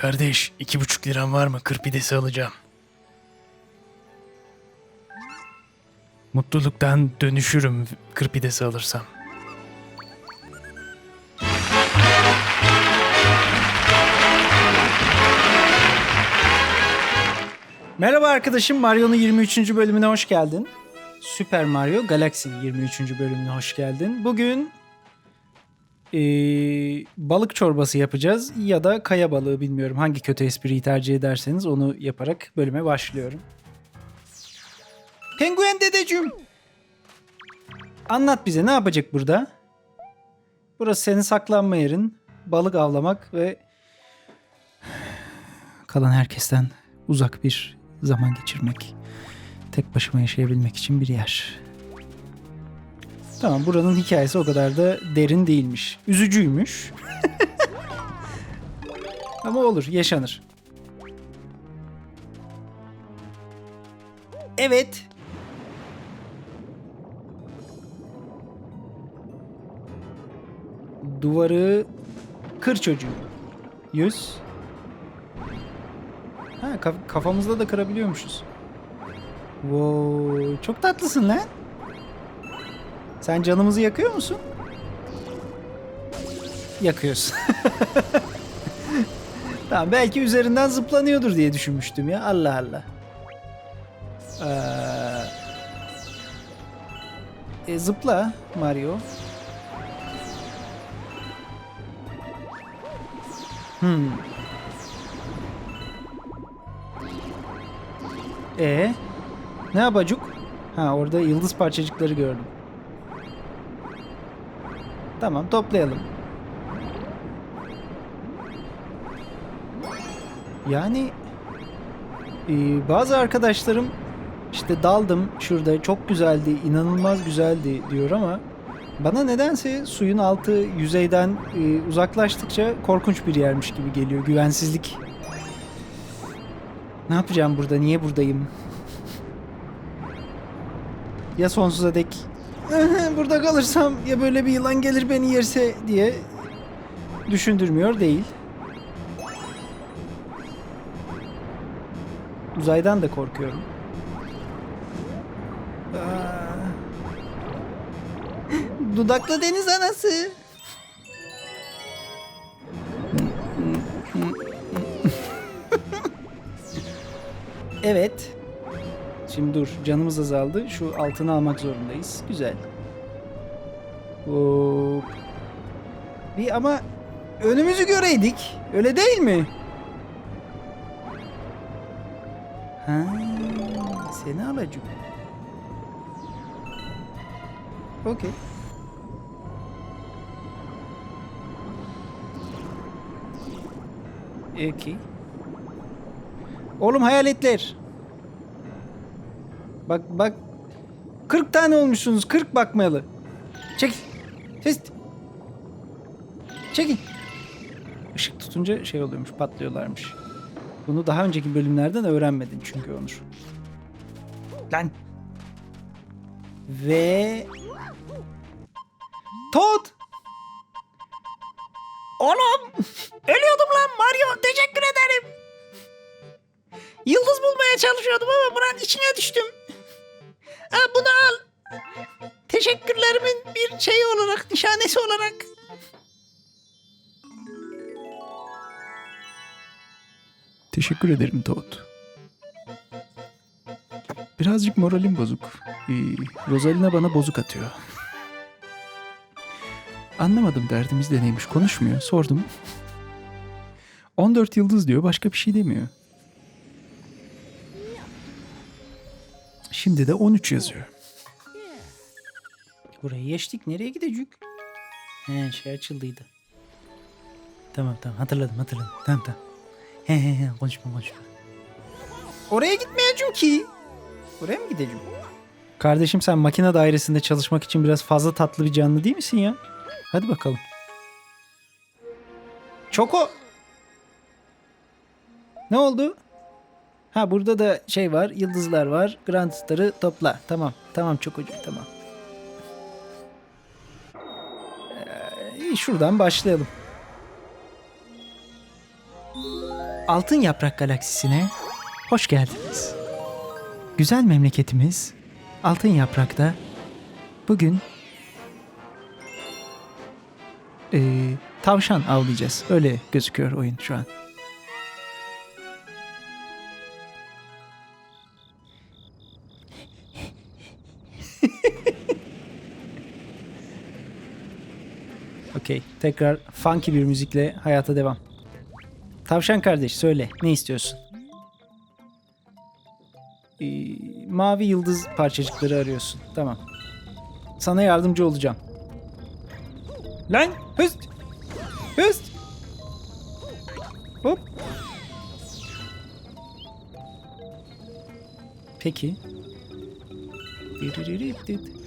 Kardeş iki buçuk liram var mı? Kır pidesi alacağım. Mutluluktan dönüşürüm kır pidesi alırsam. Merhaba arkadaşım Mario'nun 23. bölümüne hoş geldin. Super Mario Galaxy 23. bölümüne hoş geldin. Bugün eee, balık çorbası yapacağız ya da kaya balığı bilmiyorum hangi kötü espriyi tercih ederseniz onu yaparak bölüme başlıyorum. Penguen dedeciğim. Anlat bize ne yapacak burada? Burası senin saklanma yerin. Balık avlamak ve kalan herkesten uzak bir zaman geçirmek. Tek başıma yaşayabilmek için bir yer. Tamam buranın hikayesi o kadar da derin değilmiş. Üzücüymüş. Ama olur yaşanır. Evet. Duvarı kır çocuğu. Yüz. Ha kaf- kafamızda da kırabiliyormuşuz. Wow, çok tatlısın lan. Sen canımızı yakıyor musun? Yakıyorsun. tamam belki üzerinden zıplanıyordur diye düşünmüştüm ya. Allah Allah. Ee, e, zıpla Mario. Hmm. E ne yapacak? Ha orada yıldız parçacıkları gördüm. Tamam toplayalım. Yani e, bazı arkadaşlarım işte daldım şurada çok güzeldi, inanılmaz güzeldi diyor ama bana nedense suyun altı yüzeyden e, uzaklaştıkça korkunç bir yermiş gibi geliyor. Güvensizlik. Ne yapacağım burada? Niye buradayım? Ya sonsuza dek burada kalırsam ya böyle bir yılan gelir beni yerse diye düşündürmüyor değil. Uzaydan da korkuyorum. Aa. Dudaklı deniz anası. Evet. Şimdi dur canımız azaldı. Şu altını almak zorundayız. Güzel. Hop. Bir ama önümüzü göreydik. Öyle değil mi? Ha, seni alacağım. Okey. Okey. Oğlum hayaletler. Bak bak. 40 tane olmuşsunuz. 40 bakmayalı. Çekil. Test. Çekil. Işık tutunca şey oluyormuş, patlıyorlarmış. Bunu daha önceki bölümlerden öğrenmedin çünkü Onur. Lan. Ve... Toad! Oğlum! Ölüyordum lan Mario. Teşekkür ederim. Yıldız bulmaya çalışıyordum ama buranın içine düştüm. Ha, bunu al. Teşekkürlerimin bir şeyi olarak, nişanesi olarak. Teşekkür ederim Toad. Birazcık moralim bozuk. Ee, Rosalina bana bozuk atıyor. Anlamadım derdimiz de neymiş konuşmuyor. Sordum. 14 yıldız diyor başka bir şey demiyor. Şimdi de 13 yazıyor. Burayı geçtik. Nereye gidecek? He şey açıldıydı. Tamam tamam hatırladım hatırladım. Tamam tamam. He he he konuşma konuşma. Oraya gitmeyeceğim ki. Oraya mı gideceğim? Kardeşim sen makine dairesinde çalışmak için biraz fazla tatlı bir canlı değil misin ya? Hadi bakalım. Çoko. Ne oldu? Ha burada da şey var, yıldızlar var. Grand Star'ı topla. Tamam, tamam Çokocuğum tamam. Ee, şuradan başlayalım. Altın Yaprak Galaksisi'ne hoş geldiniz. Güzel memleketimiz Altın Yaprak'ta bugün eee, tavşan avlayacağız. Öyle gözüküyor oyun şu an. Okey. Tekrar funky bir müzikle hayata devam. Tavşan kardeş söyle ne istiyorsun? Ee, mavi yıldız parçacıkları arıyorsun. Tamam. Sana yardımcı olacağım. Lan hıst. Hıst. Hop. Peki. Diriririptit.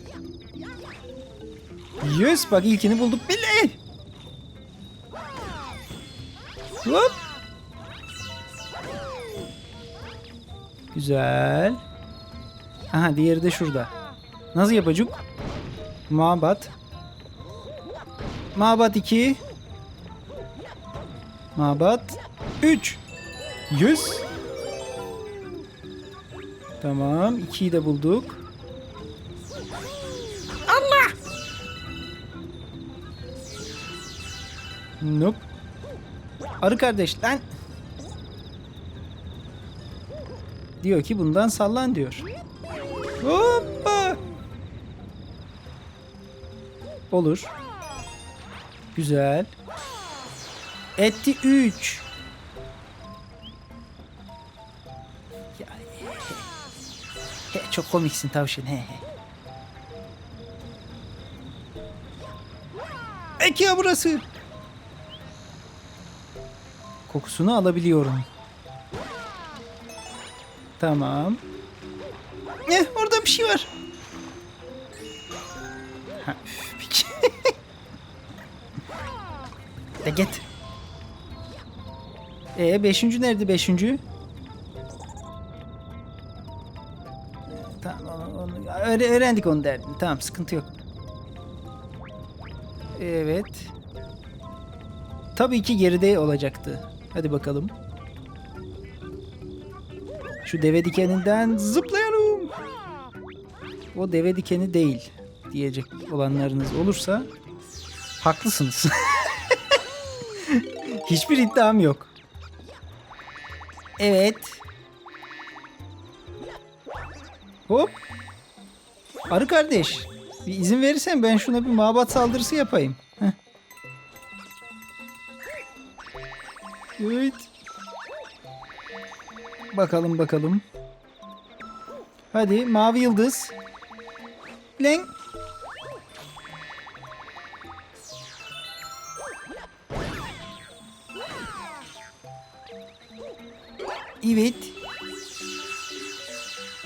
Yes bak ilkini bulduk bile. Hop. Güzel. Aha diğeri de şurada. Nasıl yapacak? Mabat. Mabat 2. Mabat 3. 100. Tamam. 2'yi de bulduk. Nope. Arı kardeş lan. Diyor ki bundan sallan diyor. Hoppa. Olur. Güzel. Etti 3. Ya, he, çok komiksin tavşan. He, he. Eki burası. Kokusunu alabiliyorum. Tamam. Ne? Orada bir şey var. Ha, üf. De git. E beşinci nerede beşinci? Tamam onu, onu- öğre- öğrendik onu derdini. Tamam sıkıntı yok. Evet. Tabii ki geride olacaktı. Hadi bakalım. Şu deve dikeninden zıplayalım. O deve dikeni değil diyecek olanlarınız olursa haklısınız. Hiçbir iddiam yok. Evet. Hop. Arı kardeş. Bir izin verirsen ben şuna bir mabat saldırısı yapayım. Evet. Bakalım bakalım. Hadi mavi yıldız. Len. Evet.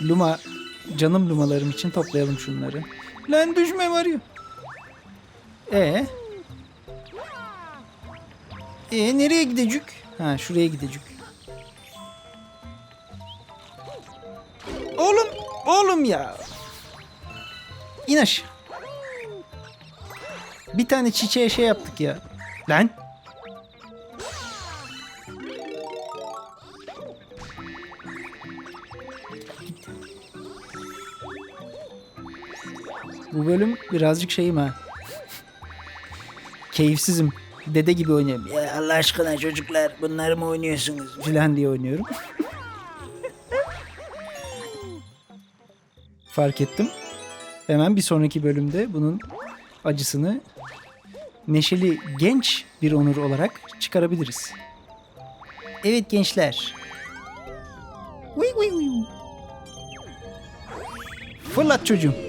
Luma. Canım lumalarım için toplayalım şunları. Lan düşme varıyor. E. E nereye gidecek? Ha şuraya gidecek. Oğlum, oğlum ya. İn aşağı. Bir tane çiçeğe şey yaptık ya. Lan. Bu bölüm birazcık şeyim ha. Keyifsizim. Dede gibi oynuyorum. Ya Allah aşkına çocuklar bunları mı oynuyorsunuz filan diye oynuyorum. Fark ettim. Hemen bir sonraki bölümde bunun acısını neşeli genç bir onur olarak çıkarabiliriz. Evet gençler. Uy uy uy. Fırlat çocuğum.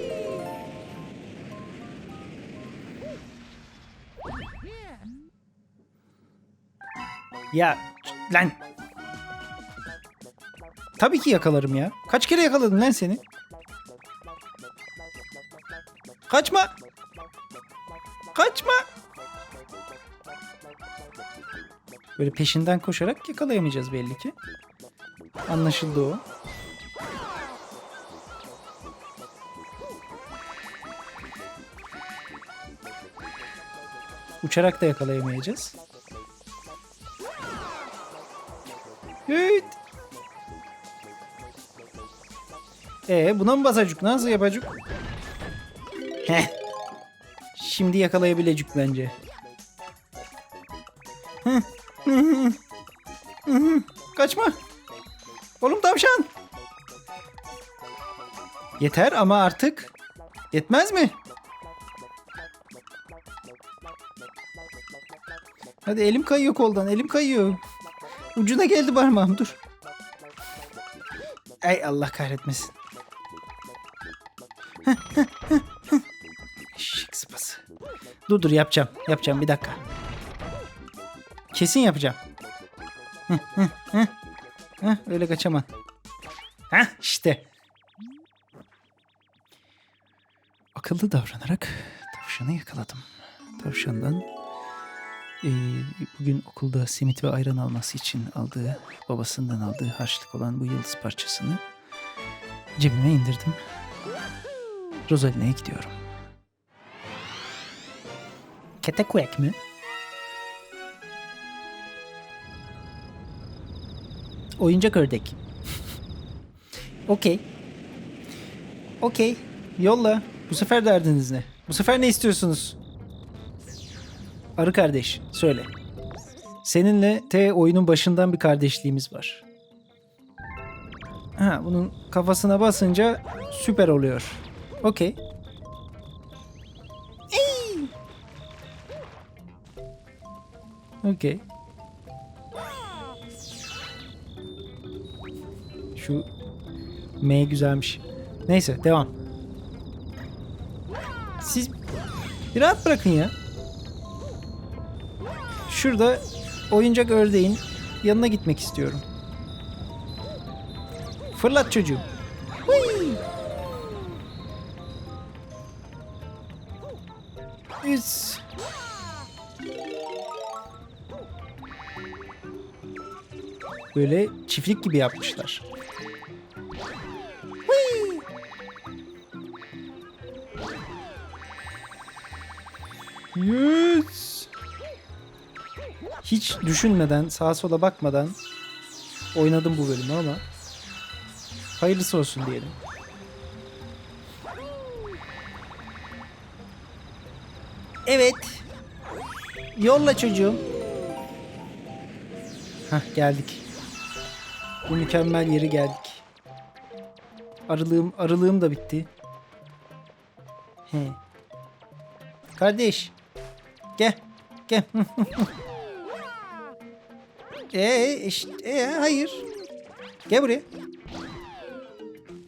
Ya lan. Tabii ki yakalarım ya. Kaç kere yakaladım lan seni? Kaçma. Kaçma. Böyle peşinden koşarak yakalayamayacağız belli ki. Anlaşıldı o. Uçarak da yakalayamayacağız. Ee buna mı basacak? Nasıl yapacak? Heh. Şimdi yakalayabilecek bence. Kaçma. Oğlum tavşan. Yeter ama artık yetmez mi? Hadi elim kayıyor koldan. Elim kayıyor. Ucuna geldi parmağım. Dur. Ay Allah kahretmesin. Dur dur yapacağım. Yapacağım bir dakika. Kesin yapacağım. Heh, heh, heh. Heh, öyle kaçamam. Heh işte. Akıllı davranarak tavşanı yakaladım. Tavşandan eee, bugün okulda simit ve ayran alması için aldığı, babasından aldığı harçlık olan bu yıldız parçasını cebime indirdim. Rosalina'ya gidiyorum. Ketekuyek mi? Oyuncak ördek. Okey. Okey. Yolla. Bu sefer derdiniz ne? Bu sefer ne istiyorsunuz? Arı kardeş, söyle. Seninle T oyunun başından bir kardeşliğimiz var. Ha, bunun kafasına basınca süper oluyor. Okey. Okey. Şu M güzelmiş. Neyse devam. Siz bir rahat bırakın ya. Şurada oyuncak ördeğin yanına gitmek istiyorum. Fırlat çocuğum. Böyle çiftlik gibi yapmışlar. Hıy! Yes. Hiç düşünmeden, sağa sola bakmadan oynadım bu bölümü ama hayırlısı olsun diyelim. Evet. Yolla çocuğum. Hah geldik. Bu mükemmel yere geldik. Arılığım, arılığım da bitti. He. Kardeş. Gel. Gel. Ee, işte, ee, hayır. Gel buraya.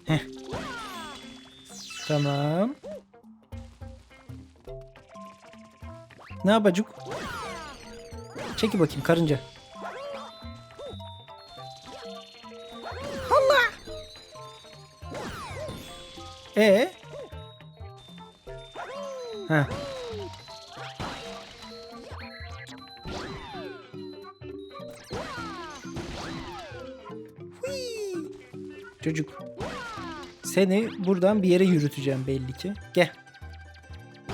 Heh. Tamam. Ne yapacak? Çeki bakayım karınca. Hui. Çocuk. Seni buradan bir yere yürüteceğim belli ki. Gel.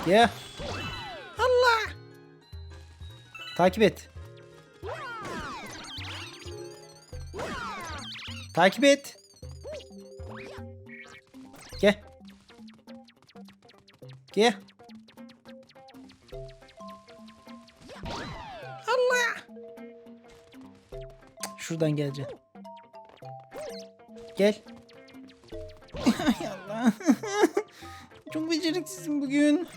Gel. Allah. Takip et. Takip et. Gel. Gel. Şuradan geleceksin. Gel. Ay Allah. Çok beceriksizim bugün.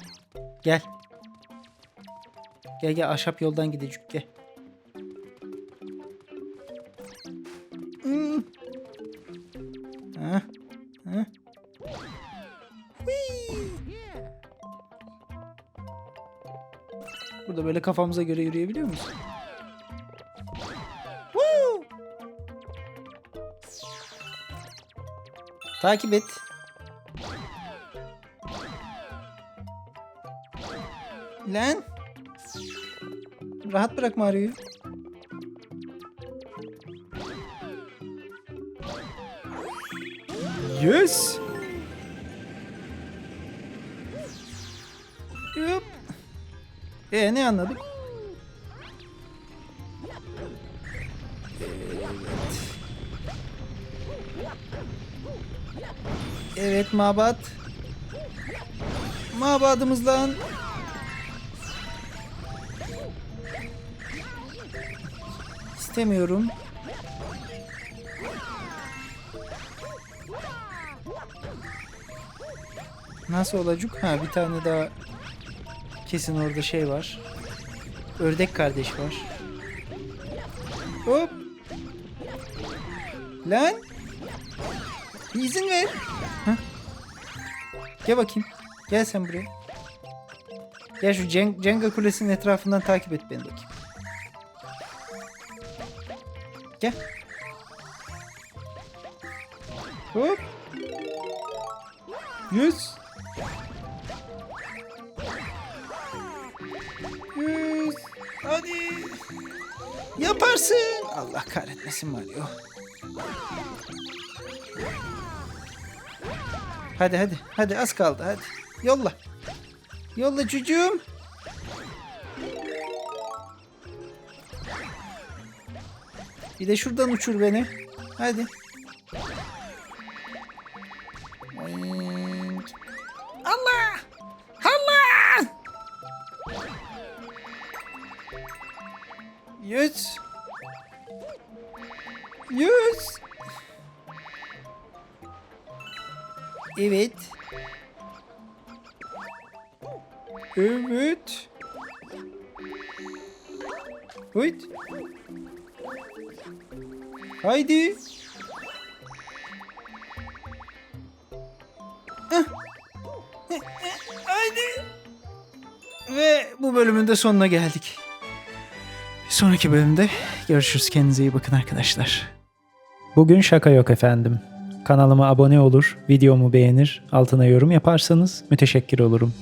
Gel. Gel gel ahşap yoldan gidecek gel. Hmm. Ha, ha. Hui. Burada böyle kafamıza göre yürüyebiliyor musun? Takip et. Lan. Rahat bırak Mario'yu. Yes. Yup. E ne anladık? Evet mabat. Mabadımız lan. İstemiyorum. Nasıl olacak? Ha bir tane daha kesin orada şey var. Ördek kardeş var. Hop. Lan. Bir izin ver. Gel bakayım. Gel sen buraya. Gel şu Ceng- Cenga Kulesi'nin etrafından takip et beni bakayım. Gel. Hop. Yüz. Yüz. Hadi. Yaparsın. Allah kahretmesin Mario. Hadi hadi. Hadi az kaldı hadi. Yolla. Yolla çocuğum. Bir de şuradan uçur beni. Hadi. Evet. Evet. Haydi. Haydi. Ve bu bölümün de sonuna geldik. Bir sonraki bölümde görüşürüz. Kendinize iyi bakın arkadaşlar. Bugün şaka yok efendim. Kanalıma abone olur, videomu beğenir, altına yorum yaparsanız müteşekkir olurum.